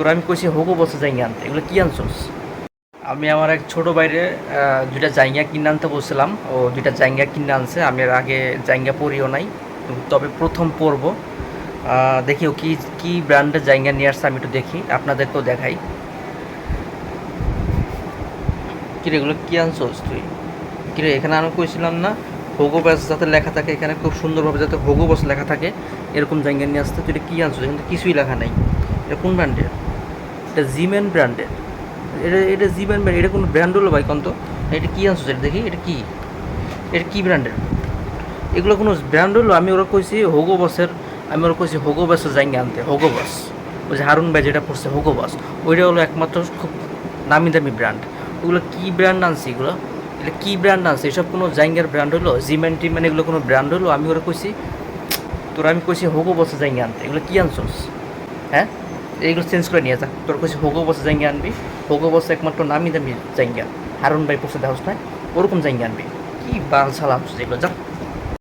তোর আমি কইছি, হোগো বসে জাইঙ্গা আনতে। এগুলো কি আনছোস? আমি আমার এক ছোট বাইরে দুইটা জাইঙ্গা কিনে আনতে বলছিলাম ও দুইটা জাইঙ্গা কিনে আনছে। আমি এর আগে জাইঙ্গা পরিও নাই, তবে প্রথম পরব। দেখি ও কি কি ব্র্যান্ডের জাইঙ্গা নিয়ে আসছে, আমি একটু দেখি। আপনাদেরকেও দেখাই। কিরে, এগুলো কি আনছোস তুই? কিরে, এখানে আমি কইছিলাম না, হোগো বাস যাতে লেখা থাকে, এখানে খুব সুন্দরভাবে যাতে হোগো বাস লেখা থাকে, এরকম জায়গা নিয়ে আসতে। তুই এটা কী আনছো এখানে কিছুই লেখা নাই। এটা কোন ব্র্যান্ডের এটা জিমেন ব্র্যান্ডের এটা এটা জিমেন ব্র্যান্ড এটা কোনো ব্র্যান্ড হলো ভাই কন্ত? এটা কী আনছো এটা দেখি, এটা কী? এটা কী ব্র্যান্ডের এগুলো কোনো ব্র্যান্ড হলো? আমি ওরা কইছি হোগো বাসের আমি ওরা কইছি হোগো বাসের জায়গা আনতে হোগো বাস ওই যে হারুন ভাই যেটা পড়ছে হোগো বাস ওইটা হলো একমাত্র খুব নামি দামি ব্র্যান্ড ওগুলো কী ব্র্যান্ড আনছে এগুলো? এটা কী ব্র্যান্ড আনছে? এসব কোনো জাইঙ্গার ব্র্যান্ড হলো? জিমেন টিমেন এগুলো কোনো ব্র্যান্ড হলো? আমি ওরা কইছি, তোরা আমি কইছি হোগো বসে জাইঙ্গা আনতে, এগুলো কী আনছোস? হ্যাঁ? এইগুলো চেঞ্জ করে নিয়ে যা। তোর কাছে হোগো বসে জাইঙ্গা আনবি। হোগো বসে একমাত্র নামি দামি জাইঙ্গা হারুন ভাই পোষে দেখাস না ওরকম জাইঙ্গা আনবি। কি বাল সালাম যেগুলো যা।